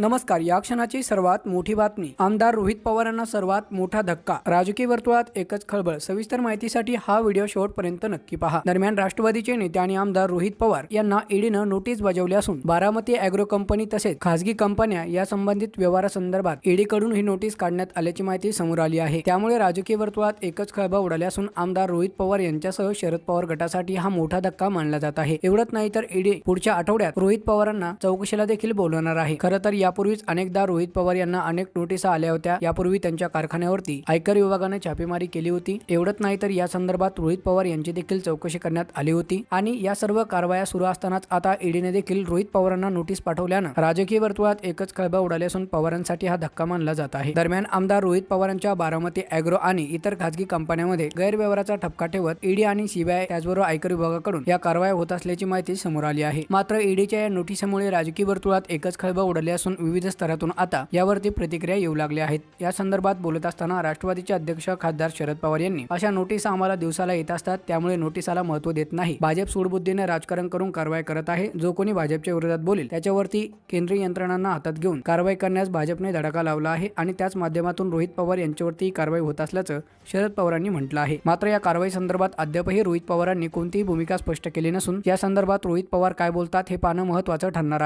नमस्कार या क्षणाची सर्वात मोठी बातमी. आमदार रोहित पवारांना सर्वात मोठा धक्का. राजकीय वर्तुळात एकच खळबळ. सविस्तर माहितीसाठी हा व्हिडिओ शेवटपर्यंत नक्की पहा. दरम्यान राष्ट्रवादीचे नेते आणि आमदार रोहित पवार यांना ईडीनं नोटीस बजावली असून बारामती अॅग्रो कंपनी तसेच खासगी कंपन्या या संबंधित व्यवहारासंदर्भात ईडीकडून ही नोटीस काढण्यात आल्याची माहिती समोर आली आहे. त्यामुळे राजकीय वर्तुळात एकच खळबळ उडाली असून आमदार रोहित पवार यांच्यासह शरद पवार गटासाठी हा मोठा धक्का मानला जात आहे. एवढंच नाही तर ईडी पुढच्या आठवड्यात रोहित पवारांना चौकशीला देखील बोलवणार आहे. खरं तर यापूर्वीच अनेकदा रोहित पवार यांना अनेक नोटिसा आल्या होत्या. यापूर्वी त्यांच्या कारखान्यावरती आयकर विभागाने छापेमारी केली होती. एवढंच नाही तर या संदर्भात रोहित पवार यांची देखील चौकशी करण्यात आली होती. आणि या सर्व कारवाया सुरू असतानाच आता ईडीने देखील रोहित पवारांना नोटीस पाठवल्यानं राजकीय वर्तुळात एकच खळबळ उडाली असून पवारांसाठी हा धक्का मानला जात आहे. दरम्यान आमदार रोहित पवारांच्या बारामती अॅग्रो आणि इतर खासगी कंपन्यांमध्ये गैरव्यवहाराचा ठपका ठेवत ईडी आणि सीबीआय त्याचबरोबर आयकर विभागाकडून या कारवाया होत असल्याची माहिती समोर आली आहे. मात्र ईडीच्या या नोटिसीमुळे राजकीय वर्तुळात एकच खळबळ उडाली असून विविध स्तरातून आता यावरती प्रतिक्रिया येऊ लागल्या आहेत. या संदर्भात बोलत असताना राष्ट्रवादीचे अध्यक्ष खासदार शरद पवार यांनी अशा नोटीस आम्हाला दिवसाला येत असतात त्यामुळे नोटिसाला महत्त्व देत नाही. भाजप सूडबुद्धीने राजकारण करून कारवाई करत आहे. जो कोणी भाजपच्या विरोधात बोलेल त्याच्यावरती केंद्रीय यंत्रणांना हातात घेऊन कारवाई करण्यास भाजपने धडाका लावला आहे आणि त्याच माध्यमातून रोहित पवार यांच्यावरती कारवाई होत असल्याचं शरद पवारांनी म्हटलं आहे. मात्र या कारवाई संदर्भात अद्यापही रोहित पवारांनी कोणतीही भूमिका स्पष्ट केली नसून या संदर्भात रोहित पवार काय बोलतात हे पाहणं महत्वाचं ठरणार आहे.